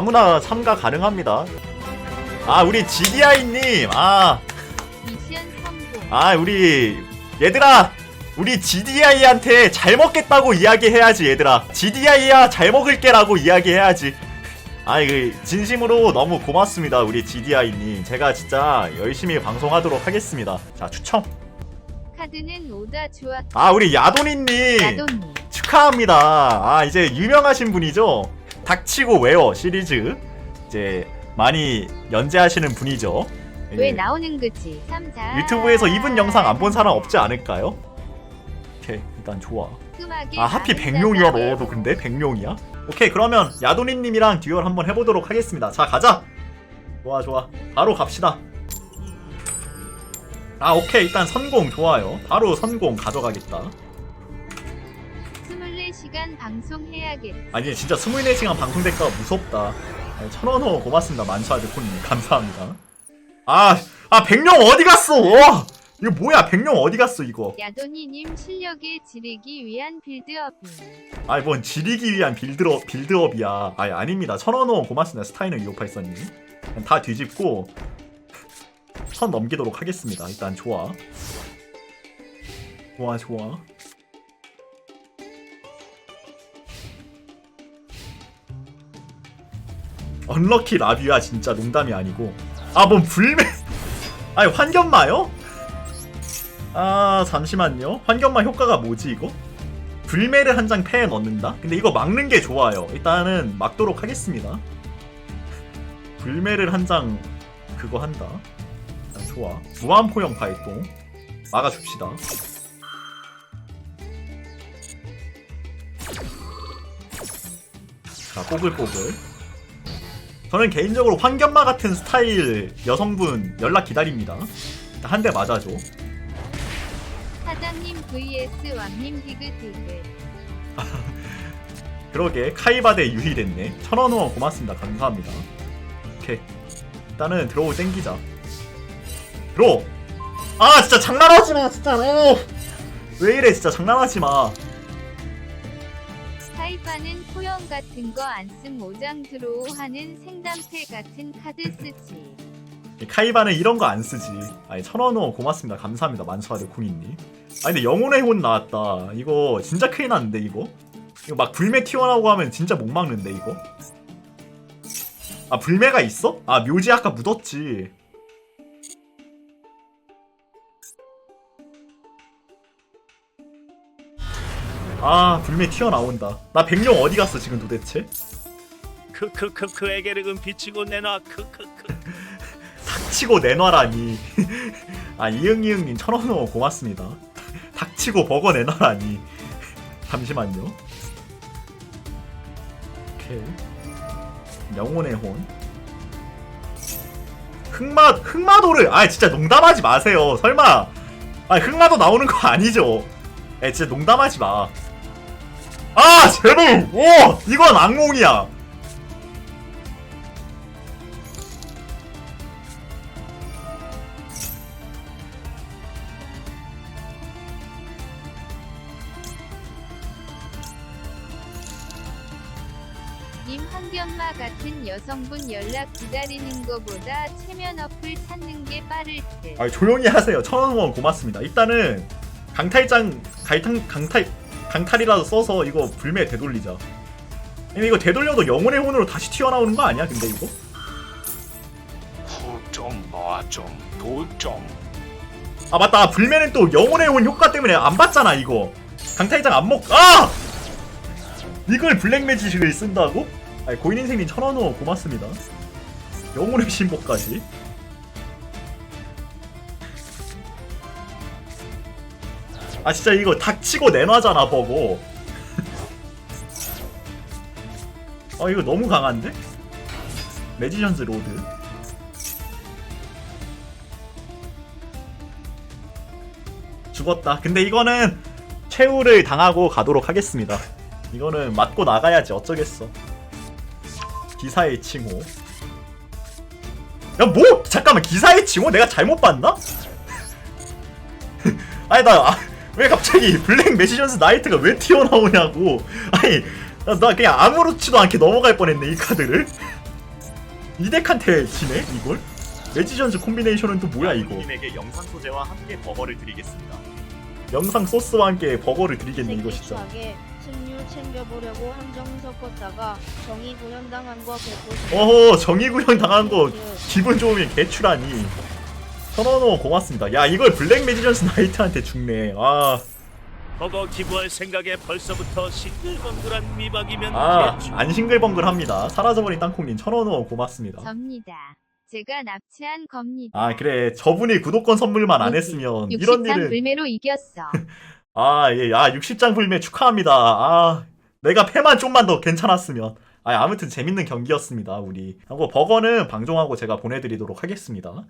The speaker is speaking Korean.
아무나 참가 가능합니다. 아 우리 GDI님 아, 미션 성공. 아 우리 얘들아 우리 GDI한테 잘 먹겠다고 이야기해야지 얘들아 GDI야 잘 먹을게라고 이야기해야지 아 이거 진심으로 너무 고맙습니다 우리 GDI님 제가 진짜 열심히 방송하도록 하겠습니다 자 추첨 카드는 오다 좋아. 아 우리 야도니님 야돈님. 축하합니다. 아 이제 유명하신 분이죠. 닥치고 웨어 시리즈 이제 많이 연재하시는 분이죠. 예. 왜 나오는 거지? 3, 4. 유튜브에서 이분 영상 안 본 사람 없지 않을까요? 오케이 일단 좋아. 아 하필 백룡이야 너도 근데 백룡이야? 오케이 그러면 야도니님이랑 듀얼 한번 해보도록 하겠습니다. 자 가자. 좋아 좋아 바로 갑시다. 아 오케이 일단 선공 좋아요. 바로 선공 가져가겠다. 24시간 방송해야겠다. 아니 진짜 24시간 방송될까 무섭다. 아니, 천원 후 고맙습니다 만수아드코님. 감사합니다. 아, 아 백룡 어디 갔어? 와 이거 뭐야? 백룡 어디 갔어 이거? 야돈이님 실력에 지르기 위한 빌드업임. 아이 뭔 지리기 위한 빌드업, 빌드업이야. 아니 아닙니다. 천원 후 고맙습니다 스타이너 2584님. 다 뒤집고 천 넘기도록 하겠습니다. 일단 좋아. 좋아 좋아 언럭키 라뷰야 진짜 농담이 아니고. 아 뭔 불매? 아니 환견마요? 아 잠시만요. 환견마 효과가 뭐지 이거? 불매를 한 장 패에 넣는다? 근데 이거 막는 게 좋아요. 일단은 막도록 하겠습니다. 불매를 한 장 그거 한다. 일단 좋아. 무한포형 발동. 막아줍시다. 자 뽀글뽀글 저는 개인적으로 환견마 같은 스타일 여성분 연락 기다립니다. 한 대 맞아줘. 사장님 vs 왕님 디그 디그. 그러게 카이바 대 유희 됐네. 천원 후원 고맙습니다. 감사합니다. 오케이. 일단은 들어오 땡기자. 들어 아 진짜 장난하지 마 진짜 오. 왜 이래 진짜 장난하지 마 사이바는 포영 같은 거안쓴 모장 드로우 하는 생담패 같은 카드 쓰지. 카이바는 이런 거 안 쓰지. 아니 천원 후원 고맙습니다. 감사합니다. 만수아드 콩이님. 아니 근데 영혼의 혼 나왔다. 이거 진짜 큰일 났는데 이거? 이거 막 불매 튀어나오고 하면 진짜 못 막는데 이거? 아 불매가 있어? 아 묘지 아까 묻었지 아 불매 튀어나온다. 나 백룡 어디 갔어 지금 도대체? 크크크크에게를 비치고 내놔. 크크크. 닥치고 내놔라니. 아 이응이응님 천원 원 고맙습니다. 닥치고 버거 내놔라니. 잠시만요. 오케이. 영혼의 혼. 흑마 흑마도를 아 진짜 농담하지 마세요. 설마. 아 흑마도 나오는 거 아니죠? 에 진짜 농담하지 마 아 제발 오 이건 악몽이야 님 환경마 같은 여성분 연락 기다리는 거보다 체면 어플 찾는 게 빠를 듯. 아 조용히 하세요. 천원 후원 고맙습니다. 일단은 강탈장 갈탄 강탈 강탈이라도 써서 이거 불매 되돌리자. 근데 이거 되돌려도 영혼의 혼으로 다시 튀어나오는 거 아니야? 근데 이거? 아 맞다. 불매는 또 영혼의 혼 효과 때문에 안 받잖아 이거. 강탈장 안 먹. 아! 이걸 블랙 매직을 쓴다고? 아니 고인 인생님 천원 후원 고맙습니다. 영혼의 신복까지. 아 진짜 이거 닥치고 내놔잖아 버거 아 이거 너무 강한데? 매지션즈 로드 죽었다 근데 이거는 최후를 당하고 가도록 하겠습니다 이거는 맞고 나가야지 어쩌겠어 기사의 칭호 야 뭐? 잠깐만 기사의 칭호? 내가 잘못 봤나? 아니 나 왜 갑자기 블랙 매지션스 나이트가 왜 튀어나오냐고 아니 나, 나 그냥 아무렇지도 않게 넘어갈 뻔했네 이 카드를 이 덱한테 지네 이걸? 레지전즈 콤비네이션은 또 뭐야 이거? 님에게 영상 소재와 함께 버거를 드리겠습니다. 영상 소스와 함께 버거를 드리겠네 이거 진짜. 생기추하게 승률 챙겨보려고 함정 섞었다가 정의 구현당한 거 개꿀 어허 정의구형 당한 거 기분 좋으면 개추라니. 천원호 고맙습니다. 야 이걸 블랙 매지전스 나이트한테 죽네. 아, 버거 기부할 생각에 벌써부터 싱글벙글한 미박이면 아. 안 싱글벙글합니다. 사라져버린 땅콩님 천원호 고맙습니다. 접니다. 제가 납치한 겁니다. 아 그래 저분이 구독권 선물만 안 했으면 이런 60장 일은 불매로 이겼어. 아, 예, 아, 60장 불매 축하합니다. 아, 내가 패만 좀만 더 괜찮았으면. 아, 아무튼 재밌는 경기였습니다, 우리. 하고 버거는 방송하고 제가 보내드리도록 하겠습니다.